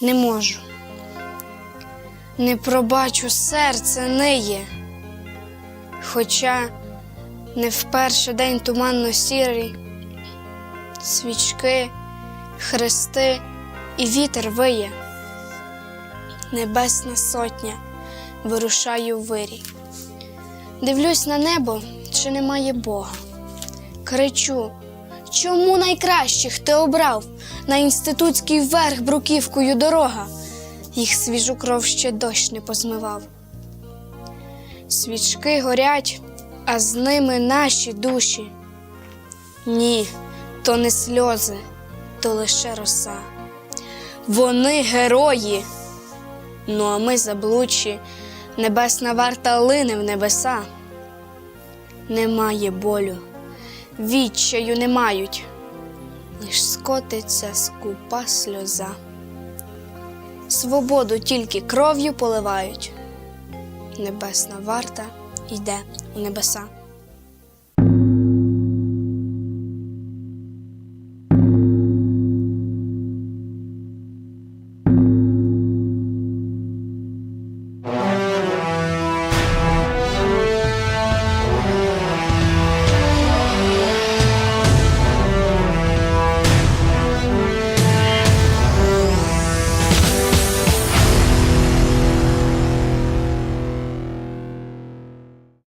не можу. Не пробачу серце ниє. Хоча не вперше день туманно сірий, свічки, хрести і вітер виє. Небесна сотня вирушаю в вирій. Дивлюсь на небо, чи немає Бога. Кричу, чому найкращих ти обрав на інститутський верх бруківкою дорога? Їх свіжу кров ще дощ не позмивав. Свічки горять, а з ними наші душі. Ні, то не сльози, то лише роса. Вони герої. Ну, а ми заблудші, небесна варта лине в небеса. Немає болю, відчаю не мають, ніж скотиться скупа сльоза. Свободу тільки кров'ю поливають. Небесна варта йде у небеса.